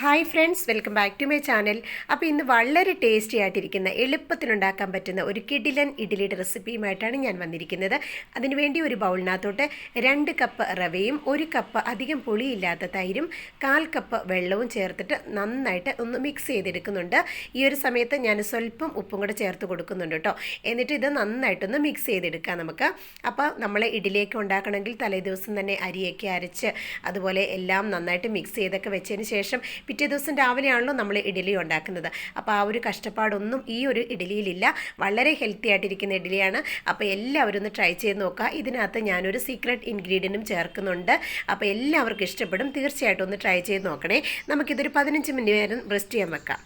Hi friends welcome back to my channel. അപ്പോൾ ഇന്ന് വളരെ ടേസ്റ്റി ആയിട്ടിരിക്കുന്ന എളുപ്പത്തിലുണ്ടാക്കാൻ പറ്റുന്ന ഒരു കിഡിലൻ ഇഡ്ഡലിയുടെ റെസിപ്പിയുമായിട്ടാണ് ഞാൻ വന്നിരിക്കുന്നത്. അതിനുവേണ്ടി ഒരു ബൗളിനകത്തോട്ട് രണ്ട് കപ്പ് റവയും ഒരു കപ്പ് അധികം പുളിയില്ലാത്ത തൈരും കാൽ കപ്പ് വെള്ളവും ചേർത്തിട്ട് നന്നായിട്ട് ഒന്ന് മിക്സ് ചെയ്തെടുക്കുന്നുണ്ട്. ഈ ഒരു സമയത്ത് ഞാൻ സ്വല്പം ഉപ്പും കൂടെ ചേർത്ത് കൊടുക്കുന്നുണ്ട് കേട്ടോ. എന്നിട്ട് ഇത് നന്നായിട്ടൊന്ന് മിക്സ് ചെയ്തെടുക്കാം നമുക്ക്. അപ്പോൾ നമ്മൾ ഇഡ്ഡലിയൊക്കെ ഉണ്ടാക്കണമെങ്കിൽ തലേദിവസം തന്നെ അരിയൊക്കെ അരച്ച് അതുപോലെ എല്ലാം നന്നായിട്ട് മിക്സ് ചെയ്തൊക്കെ വെച്ചതിന് ശേഷം പിറ്റേ ദിവസം രാവിലെയാണല്ലോ നമ്മൾ ഇഡലി ഉണ്ടാക്കുന്നത്. അപ്പോൾ ആ ഒരു കഷ്ടപ്പാടൊന്നും ഈ ഒരു ഇഡലിയിലില്ല വളരെ ഹെൽത്തി ആയിട്ടിരിക്കുന്ന ഇഡലിയാണ് അപ്പോൾ എല്ലാവരും ഒന്ന് ട്രൈ ചെയ്ത് നോക്കുക. ഇതിനകത്ത് ഞാനൊരു സീക്രട്ട് ഇൻഗ്രീഡിയന്റും ചേർക്കുന്നുണ്ട്. അപ്പോൾ എല്ലാവർക്കും ഇഷ്ടപ്പെടും. തീർച്ചയായിട്ടും ഒന്ന് ട്രൈ ചെയ്ത് നോക്കണേ. നമുക്കിതൊരു പതിനഞ്ച് മിനിറ്റ് നേരം റെസ്റ്റ് ചെയ്യാൻ വെക്കാം.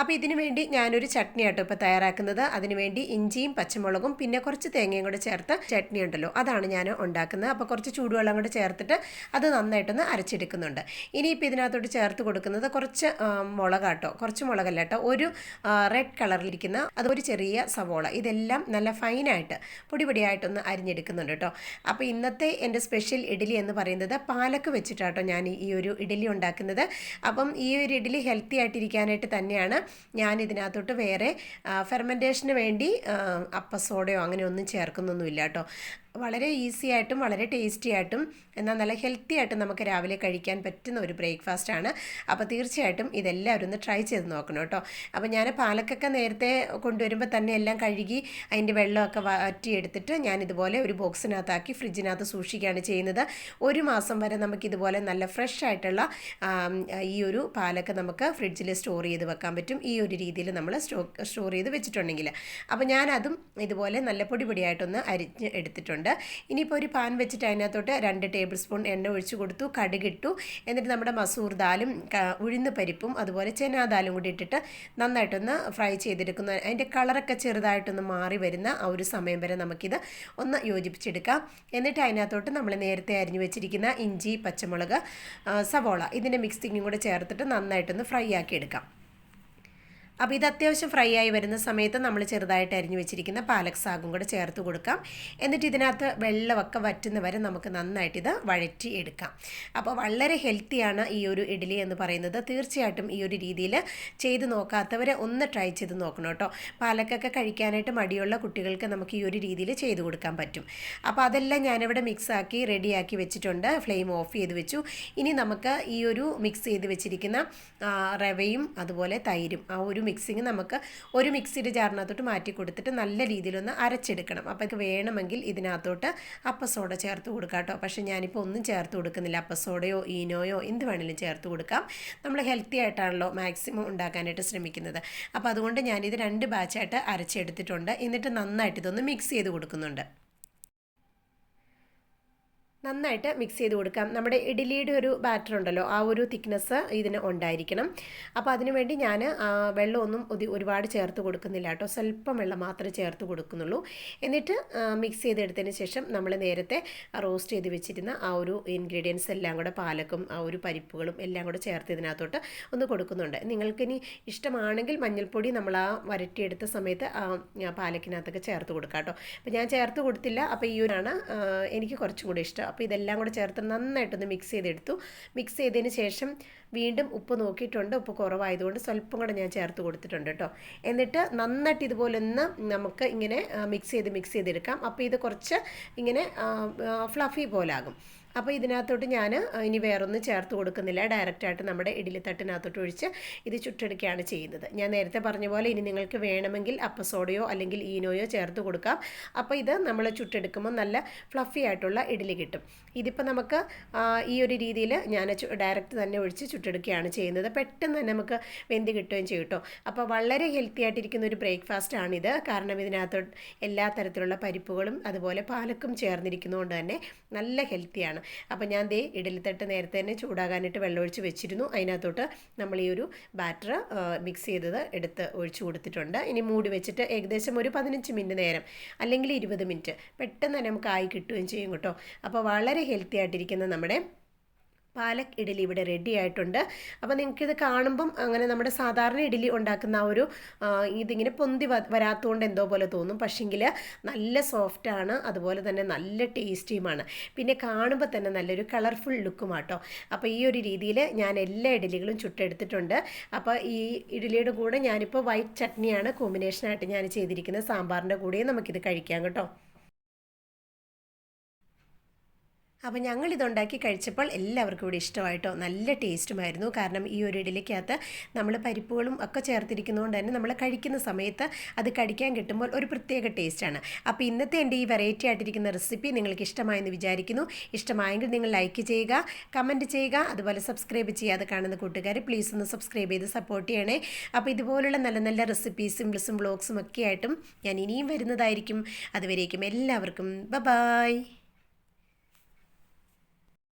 അപ്പോൾ ഇതിനു വേണ്ടി ഞാനൊരു ചട്നി ആട്ടോ ഇപ്പോൾ തയ്യാറാക്കുന്നത് അതിനുവേണ്ടി ഇഞ്ചിയും പച്ചമുളകും പിന്നെ കുറച്ച് തേങ്ങയും കൂടെ ചേർത്ത് ചട്നി ഉണ്ടല്ലോ അതാണ് ഞാൻ ഉണ്ടാക്കുന്നത്. അപ്പോൾ കുറച്ച് ചൂടുവെള്ളം കൂടെ ചേർത്തിട്ട് അത് നന്നായിട്ടൊന്ന് അരച്ചെടുക്കുന്നുണ്ട്. ഇനിയിപ്പോൾ ഇതിനകത്തോട്ട് ചേർത്ത് കൊടുക്കുന്നത് കുറച്ച് മുളകാട്ടോ. കുറച്ച് മുളകല്ല കേട്ടോ ഒരു റെഡ് കളറിലിരിക്കുന്ന അതൊരു ചെറിയ സവോള. ഇതെല്ലാം നല്ല ഫൈനായിട്ട് പൊടി പൊടിയായിട്ടൊന്ന് അരിഞ്ഞെടുക്കുന്നുണ്ട് കേട്ടോ. അപ്പോൾ ഇന്നത്തെ എന്റെ സ്പെഷ്യൽ ഇഡ്ഡലി എന്ന് പറയുന്നത് പാലക്ക് വെച്ചിട്ടാട്ടോ ഞാൻ ഈ ഒരു ഇഡ്ഡലി ഉണ്ടാക്കുന്നത്. അപ്പം ഈ ഒരു ഇഡ്ഡലി ഹെൽത്തി ആയിട്ടിരിക്കാനായിട്ട് തന്നെയാണ് ഞാൻ ഇതിനകത്തോട്ട് വേറെ ഫെർമെന്റേഷന് വേണ്ടി അപ്പസോഡയോ അങ്ങനെ ഒന്നും ചേർക്കുന്നൊന്നുമില്ല കേട്ടോ. വളരെ ഈസി ആയിട്ടും വളരെ ടേസ്റ്റി ആയിട്ടും എന്നാൽ നല്ല ഹെൽത്തി ആയിട്ടും നമുക്ക് രാവിലെ കഴിക്കാൻ പറ്റുന്ന ഒരു ബ്രേക്ക്ഫാസ്റ്റ് ആണ്. അപ്പോൾ തീർച്ചയായിട്ടും ഇതെല്ലാവരും ഒന്ന് ട്രൈ ചെയ്ത് നോക്കണം കേട്ടോ. അപ്പോൾ ഞാൻ പാലക്കൊക്കെ നേരത്തെ കൊണ്ടുവരുമ്പോൾ തന്നെ എല്ലാം കഴുകി അതിന്റെ വെള്ളമൊക്കെ വറ്റിയെടുത്തിട്ട് ഞാൻ ഇതുപോലെ ഒരു ബോക്സിനകത്താക്കി ഫ്രിഡ്ജിനകത്ത് സൂക്ഷിക്കുകയാണ് ചെയ്യുന്നത്. ഒരു മാസം വരെ നമുക്ക് ഇതുപോലെ നല്ല ഫ്രഷ് ആയിട്ടുള്ള ഈ ഒരു പാലൊക്കെ നമുക്ക് ഫ്രിഡ്ജിൽ സ്റ്റോർ ചെയ്ത് വെക്കാൻ പറ്റും. ഈ ഒരു രീതിയിൽ നമ്മൾ സ്റ്റോ സ്റ്റോർ ചെയ്ത് വെച്ചിട്ടുണ്ടെങ്കിൽ അപ്പോൾ ഞാനതും ഇതുപോലെ നല്ല പൊടി പൊടിയായിട്ടൊന്ന് അരിഞ്ഞ് എടുത്തിട്ടുണ്ട്. ഉണ്ട് ഇനിയിപ്പോൾ ഒരു പാൻ വെച്ചിട്ട് അതിനകത്തോട്ട് രണ്ട് ടേബിൾ സ്പൂൺ എണ്ണ ഒഴിച്ച് കൊടുത്തു കടുകിട്ടു. എന്നിട്ട് നമ്മുടെ മസൂർ ദാലും ഉഴുന്ന് പരിപ്പും അതുപോലെ ചെന്നാ ദാലും കൂടി ഇട്ടിട്ട് നന്നായിട്ടൊന്ന് ഫ്രൈ ചെയ്തെടുക്കുന്ന. അതിന്റെ കളറൊക്കെ ചെറുതായിട്ടൊന്ന് മാറി വരുന്ന ആ ഒരു സമയം വരെ നമുക്കിത് ഒന്ന് യോജിപ്പിച്ചെടുക്കാം. എന്നിട്ട് അതിനകത്തോട്ട് നമ്മൾ നേരത്തെ അരിഞ്ഞു വെച്ചിരിക്കുന്ന ഇഞ്ചി പച്ചമുളക് സവോള ഇതിന്റെ മിക്സിങ്ങും കൂടെ ചേർത്തിട്ട് നന്നായിട്ടൊന്ന് ഫ്രൈ ആക്കി എടുക്കാം അപ്പോൾ ഇത് അത്യാവശ്യം ഫ്രൈ ആയി വരുന്ന സമയത്ത് നമ്മൾ ചെറുതായിട്ട് അരിഞ്ഞു വെച്ചിരിക്കുന്ന പാലക് സാഗും കൂടെ ചേർത്ത് കൊടുക്കാം. എന്നിട്ട് ഇതിനകത്ത് വെള്ളമൊക്കെ വറ്റുന്ന വരെ നമുക്ക് നന്നായിട്ട് ഇത് വഴറ്റി എടുക്കാം. അപ്പോൾ വളരെ ഹെൽത്തിയാണ് ഈ ഒരു ഇഡ്ഡലി എന്ന് പറയുന്നത്. തീർച്ചയായിട്ടും ഈ ഒരു രീതിയിൽ ചെയ്ത് നോക്കാത്തവരെ ഒന്ന് ട്രൈ ചെയ്ത് നോക്കണം കേട്ടോ. പാലക്കൊക്കെ കഴിക്കാനായിട്ട് മടിയുള്ള കുട്ടികൾക്ക് നമുക്ക് ഈ ഒരു രീതിയിൽ ചെയ്ത് കൊടുക്കാൻ പറ്റും. അപ്പോൾ അതെല്ലാം ഞാനിവിടെ മിക്സാക്കി റെഡിയാക്കി വെച്ചിട്ടുണ്ട്. ഫ്ലെയിം ഓഫ് ചെയ്ത് വെച്ചു. ഇനി നമുക്ക് ഈ ഒരു മിക്സ് ചെയ്ത് വെച്ചിരിക്കുന്ന റവയും അതുപോലെ തൈരും ആ ഒരു മിക്സിങ് നമുക്ക് ഒരു മിക്സിയുടെ ജാറിനകത്തോട്ട് മാറ്റി കൊടുത്തിട്ട് നല്ല രീതിയിലൊന്ന് അരച്ചെടുക്കണം. അപ്പോൾ ഇത് വേണമെങ്കിൽ ഇതിനകത്തോട്ട് അപ്പസോഡ ചേർത്ത് കൊടുക്കാം കേട്ടോ. പക്ഷേ ഞാനിപ്പോൾ ഒന്നും ചേർത്ത് കൊടുക്കുന്നില്ല. അപ്പസോഡയോ ഈനോയോ എന്ത് വേണമെങ്കിലും ചേർത്ത് കൊടുക്കാം. നമ്മൾ ഹെൽത്തി ആയിട്ടാണല്ലോ മാക്സിമം ഉണ്ടാക്കാനായിട്ട് ശ്രമിക്കുന്നത്. അപ്പോൾ അതുകൊണ്ട് ഞാനിത് രണ്ട് ബാച്ചായിട്ട് അരച്ചെടുത്തിട്ടുണ്ട്. എന്നിട്ട് നന്നായിട്ട് ഇതൊന്ന് മിക്സ് ചെയ്ത് കൊടുക്കുന്നുണ്ട്. നന്നായിട്ട് മിക്സ് ചെയ്ത് കൊടുക്കാം. നമ്മുടെ ഇഡ്ഡലിയുടെ ഒരു ബാറ്റർ ഉണ്ടല്ലോ ആ ഒരു തിക്നെസ് ഇതിന് ഉണ്ടായിരിക്കണം. അപ്പോൾ അതിനു വേണ്ടി ഞാൻ വെള്ളമൊന്നും ഒരുപാട് ചേർത്ത് കൊടുക്കുന്നില്ല കേട്ടോ. സ്വല്പം വെള്ളം മാത്രമേ ചേർത്ത് കൊടുക്കുന്നുള്ളൂ. എന്നിട്ട് മിക്സ് ചെയ്തെടുത്തതിന് ശേഷം നമ്മൾ നേരത്തെ റോസ്റ്റ് ചെയ്ത് വെച്ചിരുന്ന ആ ഒരു ഇൻഗ്രീഡിയൻസ് എല്ലാം കൂടെ പാലക്കും ആ ഒരു പരിപ്പുകളും എല്ലാം കൂടെ ചേർത്ത് ഇതിനകത്തോട്ട് ഒന്ന് കൊടുക്കുന്നുണ്ട്. നിങ്ങൾക്കിനി ഇഷ്ടമാണെങ്കിൽ മഞ്ഞൾപ്പൊടി നമ്മൾ ആ വരട്ടിയെടുത്ത സമയത്ത് ആ പാലക്കിനകത്തൊക്കെ ചേർത്ത് കൊടുക്കാം കേട്ടോ. അപ്പോൾ ഞാൻ ചേർത്ത് കൊടുത്തില്ല. അപ്പോൾ ഈ ഒരാണ് എനിക്ക് കുറച്ചും കൂടി ഇഷ്ടം. അപ്പോൾ ഇതെല്ലാം കൂടെ ചേർത്ത് നന്നായിട്ടൊന്ന് മിക്സ് ചെയ്തെടുത്തു. മിക്സ് ചെയ്തതിന് ശേഷം വീണ്ടും ഉപ്പ് നോക്കിയിട്ടുണ്ട്. ഉപ്പ് കുറവായതുകൊണ്ട് സ്വല്പം കൂടെ ഞാൻ ചേർത്ത് കൊടുത്തിട്ടുണ്ട് കേട്ടോ. എന്നിട്ട് നന്നായിട്ട് ഇതുപോലെ ഒന്ന് നമുക്ക് ഇങ്ങനെ മിക്സ് ചെയ്ത് മിക്സ് ചെയ്തെടുക്കാം. അപ്പോൾ ഇത് കുറച്ച് ഇങ്ങനെ ഫ്ലഫി പോലാകും. അപ്പോൾ ഇതിനകത്തോട്ട് ഞാൻ ഇനി വേറൊന്നും ചേർത്ത് കൊടുക്കുന്നില്ല. ഡയറക്റ്റായിട്ട് നമ്മുടെ ഇഡ്ഡലി തട്ടിനകത്തോട്ട് ഒഴിച്ച് ഇത് ചുട്ടെടുക്കുകയാണ് ചെയ്യുന്നത്. ഞാൻ നേരത്തെ പറഞ്ഞ പോലെ ഇനി നിങ്ങൾക്ക് വേണമെങ്കിൽ അപ്പസോഡയോ അല്ലെങ്കിൽ ഈനോയോ ചേർത്ത് കൊടുക്കാം. അപ്പോൾ ഇത് നമ്മൾ ചുട്ടെടുക്കുമ്പോൾ നല്ല ഫ്ലഫി ആയിട്ടുള്ള ഇഡ്ഡലി കിട്ടും. ഇതിപ്പോൾ നമുക്ക് ഈ ഒരു രീതിയിൽ ഞാൻ ഡയറക്റ്റ് തന്നെ ഒഴിച്ച് ചുട്ടെടുക്കുകയാണ് ചെയ്യുന്നത്. പെട്ടെന്ന് തന്നെ നമുക്ക് വെന്ത് കിട്ടുകയും ചെയ്യും കേട്ടോ അപ്പോൾ വളരെ ഹെൽത്തി ആയിട്ടിരിക്കുന്ന ഒരു ബ്രേക്ക്ഫാസ്റ്റ് ആണിത്. കാരണം ഇതിനകത്ത് എല്ലാ തരത്തിലുള്ള പരിപ്പുകളും അതുപോലെ പാലക്കും ചേർന്നിരിക്കുന്നതുകൊണ്ട് തന്നെ നല്ല ഹെൽത്തിയാണ് അപ്പോൾ ഞാൻ ദേ ഇഡലിത്തട്ട് നേരത്തെ തന്നെ ചൂടാകാനായിട്ട് വെള്ളമൊഴിച്ച് വെച്ചിരുന്നു. അതിനകത്തോട്ട് നമ്മൾ ഈ ഒരു ബാറ്റർ മിക്സ് ചെയ്തത് എടുത്ത് ഒഴിച്ച് കൊടുത്തിട്ടുണ്ട്. ഇനി മൂടി വെച്ചിട്ട് ഏകദേശം ഒരു പതിനഞ്ച് മിനിറ്റ് നേരം അല്ലെങ്കിൽ ഇരുപത് മിനിറ്റ് പെട്ടെന്ന് തന്നെ നമുക്ക് ആയി കിട്ടുകയും ചെയ്യും കേട്ടോ. അപ്പോൾ വളരെ ഹെൽത്തി ആയിട്ടിരിക്കുന്ന നമ്മുടെ പാലക് ഇഡലി ഇവിടെ റെഡി ആയിട്ടുണ്ട്. അപ്പോൾ നിങ്ങൾക്കിത് കാണുമ്പം അങ്ങനെ നമ്മുടെ സാധാരണ ഇഡലി ഉണ്ടാക്കുന്ന ആ ഒരു ഇതിങ്ങനെ പൊന്തി വരാത്തതുകൊണ്ട് എന്തോ പോലെ തോന്നും. പക്ഷെങ്കിൽ നല്ല സോഫ്റ്റാണ് അതുപോലെ തന്നെ നല്ല ടേസ്റ്റിയുമാണ് പിന്നെ കാണുമ്പോൾ തന്നെ നല്ലൊരു കളർഫുൾ ലുക്കും ആട്ടോ. അപ്പോൾ ഈ ഒരു രീതിയിൽ ഞാൻ എല്ലാ ഇഡലികളും ചുട്ടെടുത്തിട്ടുണ്ട്. അപ്പോൾ ഈ ഇഡലിയുടെ കൂടെ ഞാനിപ്പോൾ വൈറ്റ് ചട്നിയാണ് കോമ്പിനേഷനായിട്ട് ഞാൻ ചെയ്തിരിക്കുന്നത്. സാമ്പാറിന്റെ കൂടെയും നമുക്കിത് കഴിക്കാം കേട്ടോ. അപ്പോൾ ഞങ്ങൾ ഇതുണ്ടാക്കി കഴിച്ചപ്പോൾ എല്ലാവർക്കും ഇവിടെ ഇഷ്ടമായിട്ടോ? നല്ല ടേസ്റ്റുമായിരുന്നു. കാരണം ഈ ഒരു ഇഡലിക്കകത്ത് നമ്മൾ പരിപ്പുകളും ഒക്കെ ചേർത്തിരിക്കുന്നതുകൊണ്ട് തന്നെ നമ്മൾ കഴിക്കുന്ന സമയത്ത് അത് കടിക്കാൻ കിട്ടുമ്പോൾ ഒരു പ്രത്യേക ടേസ്റ്റാണ്. അപ്പോൾ ഇന്നത്തെ എന്റെ ഈ വെറൈറ്റി ആയിട്ടിരിക്കുന്ന റെസിപ്പി നിങ്ങൾക്ക് ഇഷ്ടമായെന്ന് വിചാരിക്കുന്നു. ഇഷ്ടമായെങ്കിൽ നിങ്ങൾ ലൈക്ക് ചെയ്യുക കമന്റ് ചെയ്യുക അതുപോലെ സബ്സ്ക്രൈബ് ചെയ്യാതെ കാണുന്ന കൂട്ടുകാർ പ്ലീസ് ഒന്ന് സബ്സ്ക്രൈബ് ചെയ്ത് സപ്പോർട്ട് ചെയ്യണേ. അപ്പോൾ ഇതുപോലുള്ള നല്ല നല്ല റെസിപ്പീസും ബ്ലസും ബ്ലോഗ്സും ഒക്കെ ആയിട്ടും ഞാൻ ഇനിയും വരുന്നതായിരിക്കും. അതുവരേക്കും എല്ലാവർക്കും ബ ബായ്